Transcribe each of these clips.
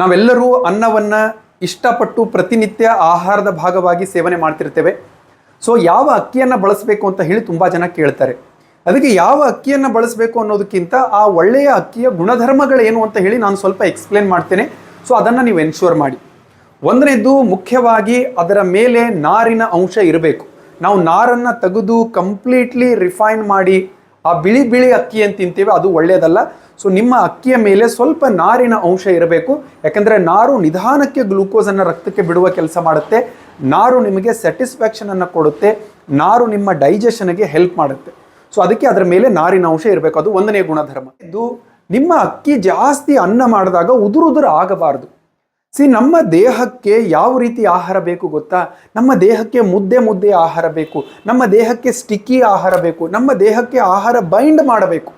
ನಾವೆಲ್ಲರೂ ಅನ್ನವನ್ನು ಇಷ್ಟಪಟ್ಟು ಪ್ರತಿನಿತ್ಯ ಆಹಾರದ ಭಾಗವಾಗಿ ಸೇವನೆ ಮಾಡ್ತಿರ್ತೇವೆ. ಸೊ ಯಾವ ಅಕ್ಕಿಯನ್ನು ಬಳಸಬೇಕು ಅಂತ ಹೇಳಿ ತುಂಬ ಜನ ಕೇಳ್ತಾರೆ. ಅದಕ್ಕೆ ಯಾವ ಅಕ್ಕಿಯನ್ನು ಬಳಸಬೇಕು ಅನ್ನೋದಕ್ಕಿಂತ ಆ ಒಳ್ಳೆಯ ಅಕ್ಕಿಯ ಗುಣಧರ್ಮಗಳೇನು ಅಂತ ಹೇಳಿ ನಾನು ಸ್ವಲ್ಪ ಎಕ್ಸ್ಪ್ಲೇನ್ ಮಾಡ್ತೇನೆ. ಸೊ ಅದನ್ನು ನೀವು ಎನ್ಶೂರ್ ಮಾಡಿ. ಒಂದನೇದು ಮುಖ್ಯವಾಗಿ ಅದರ ಮೇಲೆ ನಾರಿನ ಅಂಶ ಇರಬೇಕು. ನಾವು ನಾರನ್ನು ತೆಗೆದು ಕಂಪ್ಲೀಟ್ಲಿ ರಿಫೈನ್ ಮಾಡಿ ಆ ಬಿಳಿ ಬಿಳಿ ಅಕ್ಕಿ ಅಂತ ತಿಂತೀವಿ, ಅದು ಒಳ್ಳೆಯದಲ್ಲ ಸೊ ನಿಮ್ಮ ಅಕ್ಕಿಯ ಮೇಲೆ ಸ್ವಲ್ಪ ನಾರಿನ ಅಂಶ ಇರಬೇಕು. ಯಾಕಂದರೆ ನಾರು ನಿಧಾನಕ್ಕೆ ಗ್ಲೂಕೋಸನ್ನು ರಕ್ತಕ್ಕೆ ಬಿಡುವ ಕೆಲಸ ಮಾಡುತ್ತೆ. ನಾರು ನಿಮಗೆ ಸ್ಯಾಟಿಸ್ಫ್ಯಾಕ್ಷನನ್ನು ಕೊಡುತ್ತೆ. ನಾರು ನಿಮ್ಮ ಡೈಜೆಷನ್ಗೆ ಹೆಲ್ಪ್ ಮಾಡುತ್ತೆ. ಸೊ ಅದಕ್ಕೆ ಅದರ ಮೇಲೆ ನಾರಿನ ಅಂಶ ಇರಬೇಕು. ಅದು ಒಂದನೇ ಗುಣಧರ್ಮ. ಇದು ನಿಮ್ಮ ಅಕ್ಕಿ ಜಾಸ್ತಿ ಅನ್ನ ಮಾಡಿದಾಗ ಉದುರು ಉದುರು ಆಗಬಾರ್ದು. ಸಿ ನಮ್ಮ ದೇಹಕ್ಕೆ ಯಾವ ರೀತಿ ಆಹಾರ ಬೇಕು ಗೊತ್ತಾ? ನಮ್ಮ ದೇಹಕ್ಕೆ ಮುದ್ದೆ ಮುದ್ದೆ ಆಹಾರ ಬೇಕು. ನಮ್ಮ ದೇಹಕ್ಕೆ ಸ್ಟಿಕ್ಕಿ ಆಹಾರ ಬೇಕು. ನಮ್ಮ ದೇಹಕ್ಕೆ ಆಹಾರ ಬೈಂಡ್ ಮಾಡಬೇಕು.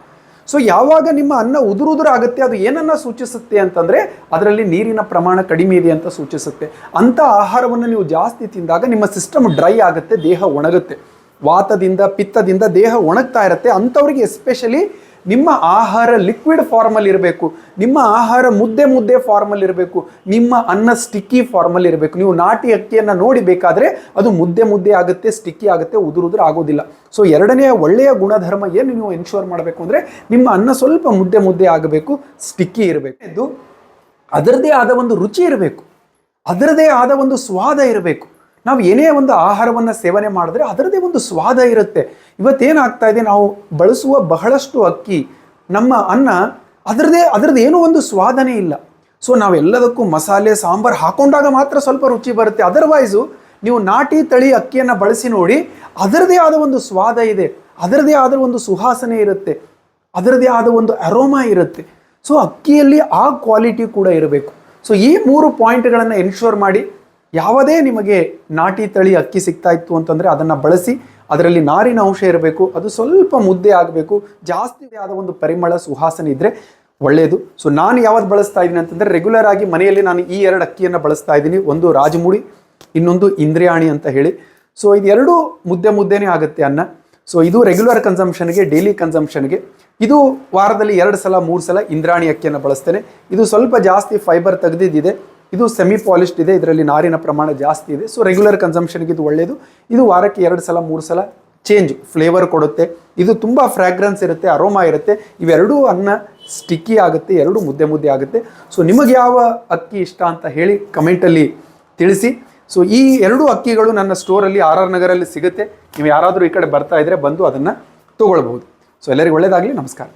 ಸೊ ಯಾವಾಗ ನಿಮ್ಮ ಅನ್ನ ಉದುರು ಆಗುತ್ತೆ, ಅದು ಏನನ್ನ ಸೂಚಿಸುತ್ತೆ ಅಂತಂದ್ರೆ ಅದರಲ್ಲಿ ನೀರಿನ ಪ್ರಮಾಣ ಕಡಿಮೆ ಇದೆ ಅಂತ ಸೂಚಿಸುತ್ತೆ. ಅಂಥ ಆಹಾರವನ್ನು ನೀವು ಜಾಸ್ತಿ ತಿಂದಾಗ ನಿಮ್ಮ ಸಿಸ್ಟಮ್ ಡ್ರೈ ಆಗುತ್ತೆ, ದೇಹ ಒಣಗುತ್ತೆ. ವಾತದಿಂದ, ಪಿತ್ತದಿಂದ ದೇಹ ಒಣಗ್ತಾ ಇರುತ್ತೆ. ಅಂಥವ್ರಿಗೆ ಎಸ್ಪೆಷಲಿ ನಿಮ್ಮ ಆಹಾರ ಲಿಕ್ವಿಡ್ ಫಾರ್ಮಲ್ಲಿ ಇರಬೇಕು. ನಿಮ್ಮ ಆಹಾರ ಮುದ್ದೆ ಮುದ್ದೆ ಫಾರ್ಮಲ್ಲಿ ಇರಬೇಕು. ನಿಮ್ಮ ಅನ್ನ ಸ್ಟಿಕ್ಕಿ ಫಾರ್ಮಲ್ಲಿ ಇರಬೇಕು. ನೀವು ನಾಟಿ ಅಕ್ಕಿಯನ್ನು ನೋಡಿ ಬೇಕಾದರೆ ಅದು ಮುದ್ದೆ ಮುದ್ದೆ ಆಗುತ್ತೆ ಸ್ಟಿಕ್ಕಿ ಆಗುತ್ತೆ, ಉದುರು ಉದುರು ಆಗೋದಿಲ್ಲ. ಸೊ ಎರಡನೆಯ ಒಳ್ಳೆಯ ಗುಣಧರ್ಮ ಏನು ನೀವು ಎನ್ಶೋರ್ ಮಾಡಬೇಕು ಅಂದರೆ ನಿಮ್ಮ ಅನ್ನ ಸ್ವಲ್ಪ ಮುದ್ದೆ ಮುದ್ದೆ ಆಗಬೇಕು ಸ್ಟಿಕ್ಕಿ ಇರಬೇಕು. ಇದು ಅದರದೇ ಆದ ಒಂದು ರುಚಿ ಇರಬೇಕು. ಅದರದೇ ಆದ ಒಂದು ಸ್ವಾದ ಇರಬೇಕು. ನಾವು ಏನೇ ಒಂದು ಆಹಾರವನ್ನು ಸೇವನೆ ಮಾಡಿದ್ರೆ ಅದರದೇ ಒಂದು ಸ್ವಾದ ಇರುತ್ತೆ. ಇವತ್ತೇನಾಗ್ತಾ ಇದೆ, ನಾವು ಬಳಸುವ ಬಹಳಷ್ಟು ಅಕ್ಕಿ, ನಮ್ಮ ಅನ್ನ ಅದರದೇ ಅದರದ್ದು ಏನೂ ಒಂದು ಸ್ವಾದನೇ ಇಲ್ಲ. ಸೊ ನಾವೆಲ್ಲದಕ್ಕೂ ಮಸಾಲೆ, ಸಾಂಬಾರು ಹಾಕೊಂಡಾಗ ಮಾತ್ರ ಸ್ವಲ್ಪ ರುಚಿ ಬರುತ್ತೆ. ಅದರ್ವೈಸು ನೀವು ನಾಟಿ ತಳಿ ಅಕ್ಕಿಯನ್ನು ಬಳಸಿ ನೋಡಿ ಅದರದೇ ಆದ ಒಂದು ಸ್ವಾದ ಇದೆ. ಅದರದೇ ಆದ ಒಂದು ಸುಹಾಸನೆ ಇರುತ್ತೆ. ಅದರದೇ ಆದ ಒಂದು ಅರೋಮಾ ಇರುತ್ತೆ. ಸೊ ಅಕ್ಕಿಯಲ್ಲಿ ಆ ಕ್ವಾಲಿಟಿ ಕೂಡ ಇರಬೇಕು. ಸೊ ಈ ಮೂರು ಪಾಯಿಂಟ್ಗಳನ್ನು ಎನ್ಶೋರ್ ಮಾಡಿ ಯಾವುದೇ ನಿಮಗೆ ನಾಟಿ ತಳಿ ಅಕ್ಕಿ ಸಿಗ್ತಾ ಇತ್ತು ಅಂತಂದರೆ ಅದನ್ನು ಬಳಸಿ ಅದರಲ್ಲಿ ನಾರಿನ ಅಂಶ ಇರಬೇಕು, ಅದು ಸ್ವಲ್ಪ ಮುದ್ದೆ ಆಗಬೇಕು, ಜಾಸ್ತಿ ಆದ ಒಂದು ಪರಿಮಳ ಸುಹಾಸನೆ ಇದ್ದರೆ ಒಳ್ಳೆಯದು ಸೊ ನಾನು ಯಾವ್ದು ಬಳಸ್ತಾ ಇದ್ದೀನಿ ಅಂತಂದರೆ ರೆಗ್ಯುಲರ್ ಆಗಿ ಮನೆಯಲ್ಲಿ ನಾನು ಈ ಎರಡು ಅಕ್ಕಿಯನ್ನು ಬಳಸ್ತಾ ಇದ್ದೀನಿ. ಒಂದು ರಾಜಮುಡಿ ಇನ್ನೊಂದು ಇಂದ್ರಿಯಾಣಿ ಅಂತ ಹೇಳಿ. ಸೊ ಇದೆರಡೂ ಮುದ್ದೆ ಮುದ್ದೆನೇ ಆಗುತ್ತೆ ಅನ್ನ. ಸೊ ಇದು ರೆಗ್ಯುಲರ್ ಕನ್ಸಂಪ್ಷನ್ಗೆ ಡೈಲಿ ಕನ್ಸಂಪ್ಷನ್ಗೆ ಇದು ವಾರದಲ್ಲಿ ಎರಡು ಸಲ, ಮೂರು ಸಲ ಇಂದ್ರಾಣಿ ಅಕ್ಕಿಯನ್ನು ಬಳಸ್ತೇನೆ. ಇದು ಸ್ವಲ್ಪ ಜಾಸ್ತಿ ಫೈಬರ್ ತೆಗೆದಿದ್ದಿದೆ. ಇದು ಸೆಮಿ ಪಾಲಿಶ್ಡ್ ಇದೆ, ಇದರಲ್ಲಿ ನಾರಿನ ಪ್ರಮಾಣ ಜಾಸ್ತಿ ಇದೆ. ಸೊ ರೆಗ್ಯುಲರ್ ಕನ್ಸಂಪ್ಷನ್ಗೆ ಇದು ಒಳ್ಳೆಯದು ಇದು ವಾರಕ್ಕೆ ಎರಡು ಸಲ, ಮೂರು ಸಲ ಚೇಂಜ್ ಫ್ಲೇವರ್ ಕೊಡುತ್ತೆ. ಇದು ತುಂಬ ಫ್ರ್ಯಾಗ್ರೆನ್ಸ್ ಇರುತ್ತೆ ಅರೋಮಾ ಇರುತ್ತೆ. ಇವೆರಡೂ ಅನ್ನ ಸ್ಟಿಕ್ಕಿ ಆಗುತ್ತೆ, ಎರಡು ಮುದ್ದೆ ಮುದ್ದೆ ಆಗುತ್ತೆ. ಸೊ ನಿಮಗೆ ಯಾವ ಅಕ್ಕಿ ಇಷ್ಟ ಅಂತ ಹೇಳಿ ಕಮೆಂಟಲ್ಲಿ ತಿಳಿಸಿ. ಸೊ ಈ ಎರಡು ಅಕ್ಕಿಗಳು ನನ್ನ ಸ್ಟೋರಲ್ಲಿ ಆರ್ ಆರ್ ನಗರಲ್ಲಿ ಸಿಗುತ್ತೆ. ನೀವು ಯಾರಾದರೂ ಈ ಕಡೆ ಬರ್ತಾ ಇದ್ರೆ ಬಂದು ಅದನ್ನು ತೊಗೊಳ್ಬೋದು ಸೊ ಎಲ್ಲರಿಗೂ ಒಳ್ಳೆಯದಾಗಲಿ ನಮಸ್ಕಾರ.